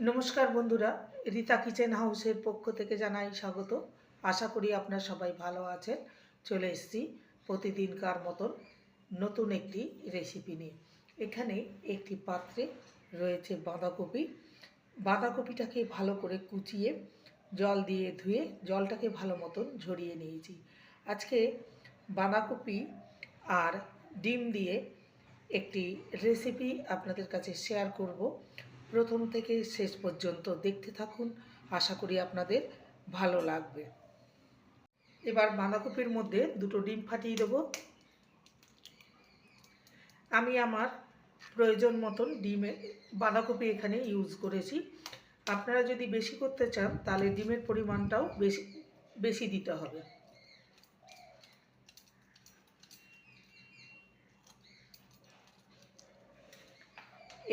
নমস্কার বন্ধুরা, রীতা কিচেন হাউসের পক্ষ থেকে জানাই স্বাগত। আশা করি আপনারা সবাই ভালো আছেন। চলে এসেছি প্রতিদিনকার মতন নতুন একটি রেসিপি নিয়ে। এখানে একটি পাত্রে রয়েছে বাঁধাকপি। বাঁধাকপিটাকে ভালো করে কুচিয়ে জল দিয়ে ধুয়ে জলটাকে ভালো মতন ঝরিয়ে নিয়েছি। আজকে বাঁধাকপি আর ডিম দিয়ে একটি রেসিপি আপনাদের কাছে শেয়ার করব। প্রথম থেকে শেষ পর্যন্ত দেখতে থাকুন। আশা করি আপনাদের ভালো লাগবে। এবার বাঁধাকপির মধ্যে দুটো ডিম ফাটিয়ে দেবো। আমি আমার প্রয়োজন মতন ডিমে বাঁধাকপি এখানে ইউজ করেছি। আপনারা যদি বেশি করতে চান, তাহলে ডিমের পরিমাণটাও বেশি বেশি দিতে হবে।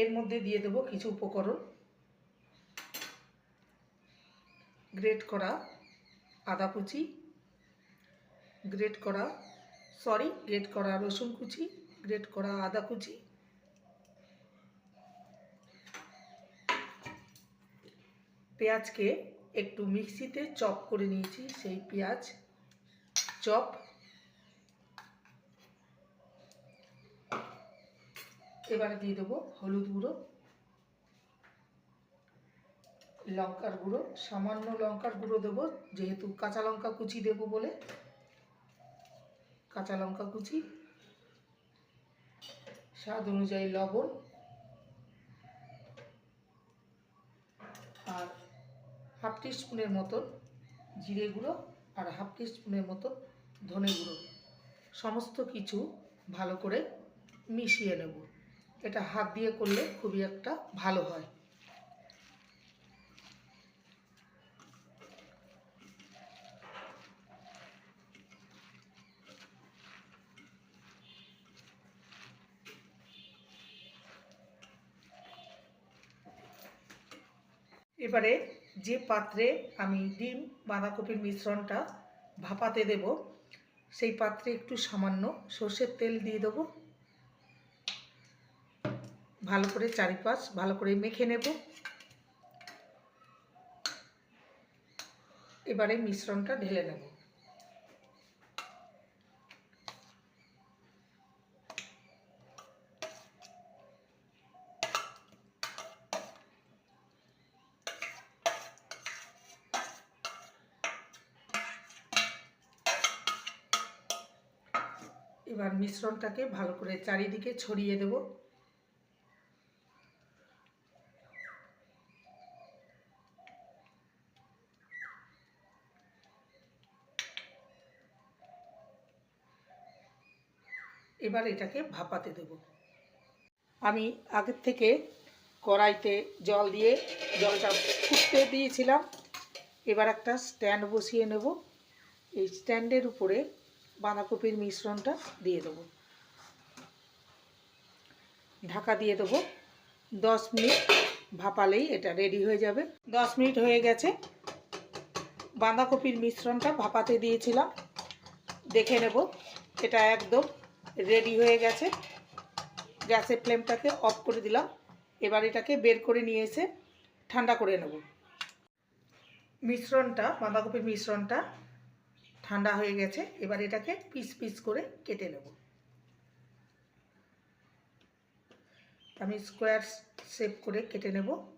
এর মধ্যে দিয়ে দেবো কিছু উপকরণ। গ্রেট করা আদা কুচি গ্রেট করা সরি গ্রেট করা রসুন কুচি গ্রেট করা আদা কুচি, পেঁয়াজকে একটু মিক্সিতে চপ করে নিয়েছি, সেই পেঁয়াজ চপ এবারে দিয়ে দেবো হলুদ গুঁড়ো, লঙ্কার গুঁড়ো, সামান্য লঙ্কার গুঁড়ো দেবো, যেহেতু কাঁচা লঙ্কা কুচি দেবো বলে। কাঁচা লঙ্কা কুচি, স্বাদ অনুযায়ী লবণ, আর হাফ স্পুনের মতন জিরে গুঁড়ো আর হাফ স্পুনের মতন ধনে গুঁড়ো। সমস্ত কিছু ভালো করে মিশিয়ে নেব। এটা হাত দিয়ে করলে খুবই একটা ভালো হয়। এবারে যে পাত্রে আমি ডিম, বাঁধাকপির মিশ্রণটা ভাপাতে দেব, সেই পাত্রে একটু সামান্য সর্ষের তেল দিয়ে দেবো। ভালো করে চারিপাশ ভালো করে মেখে নেব। এবারে মিশ্রণটা ঢেলে নেব। এবার মিশ্রণটাকে ভালো করে চারিদিকে ছড়িয়ে দেবো। এবার এটাকে ভাপাতে দেব। আমি আগের থেকে কড়াইতে জল দিয়ে জলটা ফুটতে দিয়েছিলাম। এবার একটা স্ট্যান্ড বসিয়ে নেব। এই স্ট্যান্ডের উপরে বাঁধাকপির মিশ্রণটা দিয়ে দেবো। ঢাকা দিয়ে দেবো। দশ মিনিট ভাপালেই এটা রেডি হয়ে যাবে। দশ মিনিট হয়ে গেছে। বাঁধাকপির মিশ্রণটা ভাপাতে দিয়েছিলাম। দেখে নেব, এটা একদম রেডি হয়ে গেছে। গ্যাসের ফ্লেমটাকে অফ করে দিলাম। এবার এটাকে বের করে নিয়ে এসে ঠান্ডা করে নেব। মিশ্রণটা, বাঁধাকপির মিশ্রণটা ঠান্ডা হয়ে গেছে। এবার এটাকে পিস পিস করে কেটে নেব। আমি স্কোয়ার শেপ করে কেটে নেব।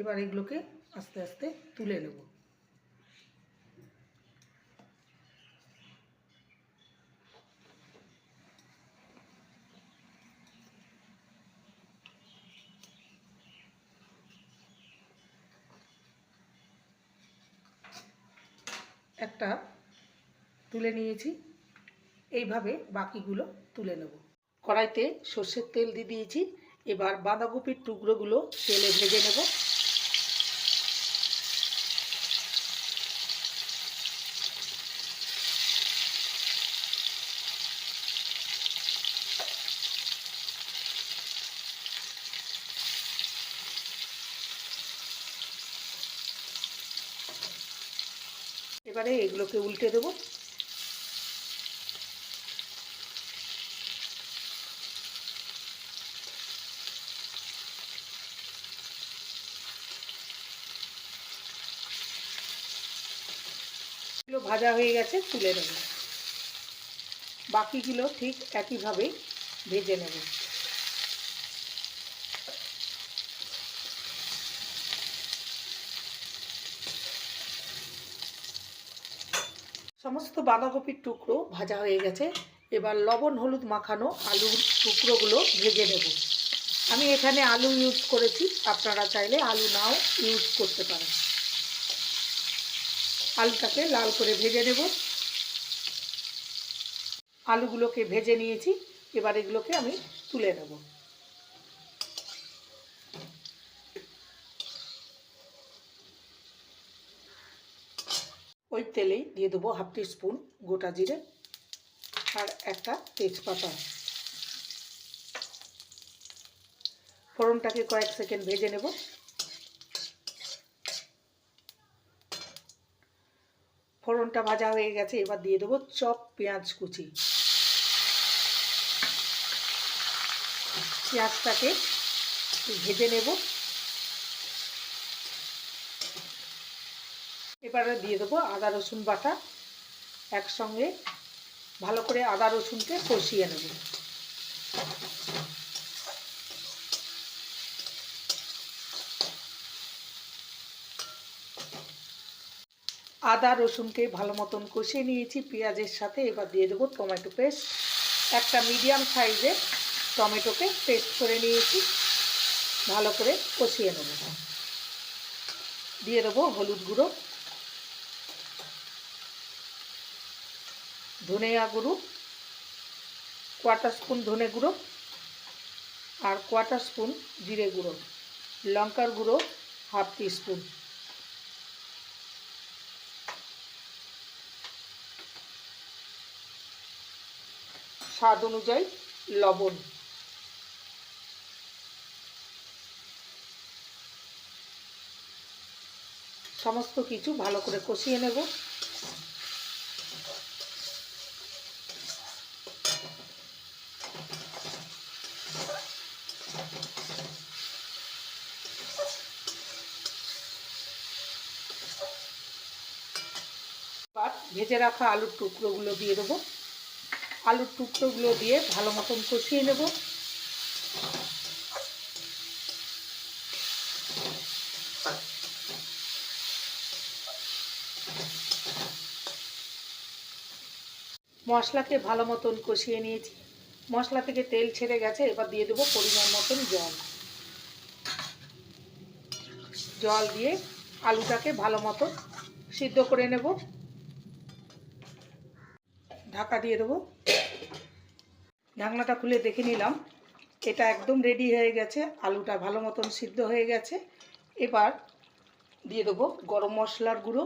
এবার এগুলোকে আস্তে আস্তে তুলে নেব। একটা তুলে নিয়েছি, এইভাবে বাকিগুলো তুলে নেব। কড়াইতে সর্ষের তেল দিয়ে দিয়েছি, এবার বাঁধাকপির টুকরোগুলো তেলে ভেজে নেব। এবারে এগুলোকে উল্টে দেবো। এগুলো ভাজা হয়ে গেছে, তুলে নেব। বাকিগুলো ঠিক একইভাবেই ভেজে নেব। সমস্ত বাঁধাকপির টুকরো ভাজা হয়ে গেছে। এবার লবণ, হলুদ মাখানো আলুর টুকরোগুলো ভেজে নেব। আমি এখানে আলু ইউজ করেছি। আপনারা চাইলে আলু নাও ইউজ করতে পারেন। আলুটাকে লাল করে ভেজে নেব। আলুগুলোকে ভেজে নিয়েছি। এবার এগুলোকে আমি তুলে নেব। ওই তেলেই দিয়ে দেবো হাফ স্পুন গোটা জিরে আর একটা তেজপাতা। ফোড়নটাকে কয়েক সেকেন্ড ভেজে নেব। ফোড়নটা ভাজা হয়ে গেছে, এবার দিয়ে দেবো চপ পেঁয়াজ কুচি। পেঁয়াজটাকে ভেজে নেব। এবারে দিয়ে দেবো আদা, রসুন বাটা। একসঙ্গে ভালো করে আদা, রসুনকে কষিয়ে নেব। আদা, রসুনকে ভালো মতন কষিয়ে নিয়েছি। পেঁয়াজের সাথে এবার দিয়ে দেবো টমেটো পেস্ট। একটা মিডিয়াম সাইজের টমেটোকে পেস্ট করে নিয়েছি। ভালো করে কষিয়ে নেব। দিয়ে দেবো হলুদ গুঁড়ো। ধনিয়া গুঁড়ো কোয়াটার স্পুন ধনে গুঁড়ো আর কোয়াটার স্পুন জিরে গুঁড়ো, লঙ্কার গুঁড়ো হাফ স্পুন স্বাদ অনুযায়ী লবণ। সমস্ত কিছু ভালো করে কষিয়ে নেব এবার ভেজে রাখা আলুর টুকরোগুলো দিয়ে দেবো। আলুর টুকরোগুলো দিয়ে ভালো মতন কষিয়ে নেব। মশলাকে ভালো মতন কষিয়ে নিয়েছি। মশলা থেকে তেল ছেড়ে গেছে, এবার দিয়ে দেবো পরিমাণ মতন জল। জল দিয়ে আলুটাকে ভালো মতন সিদ্ধ করে নেব। ঢাকা দিয়ে দেবো। ঢাকনাটা খুলে দেখে নিলাম। এটা একদম রেডি হয়ে গেছে। আলুটা ভালো মতন সিদ্ধ হয়ে গেছে। এবার দিয়ে দেবো গরম মশলার গুঁড়ো।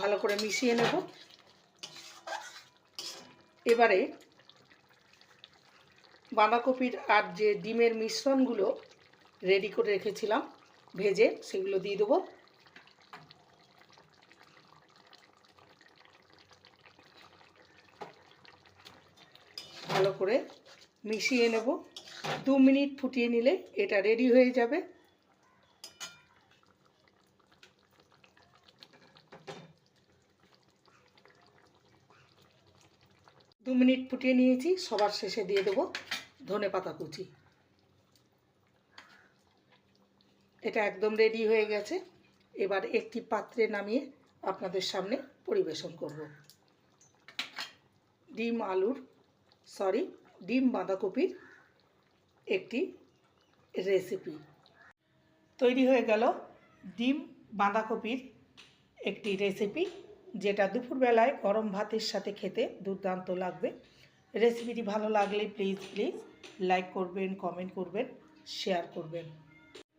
ভালো করে মিশিয়ে নেব। এবারে বাঁধাকপির আর যে ডিমের মিশ্রণগুলো রেডি করে রেখেছিলাম, ভেজে সেগুলো দিয়ে দেবো। ভালো করে মিশিয়ে নেব। দু মিনিট ফুটিয়ে নিলে এটা রেডি হয়ে যাবে। দু মিনিট ফুটিয়ে নিয়েছি, সবার শেষে দিয়ে দেবো ধনে পাতা কুচি। এটা একদম রেডি হয়ে গেছে। এবার একটি পাত্রে নামিয়ে আপনাদের সামনে পরিবেশন করব। ডিম আলুর সরি ডিম বাঁধাকপির একটি রেসিপি তৈরি হয়ে গেল ডিম বাঁধাকপির একটি রেসিপি যেটা দুপুরবেলায় গরম ভাতের সাথে খেতে দুর্দান্ত লাগবে। রেসিপিটি ভালো লাগলে প্লিজ প্লিজ লাইক করবেন কমেন্ট করবেন শেয়ার করবেন।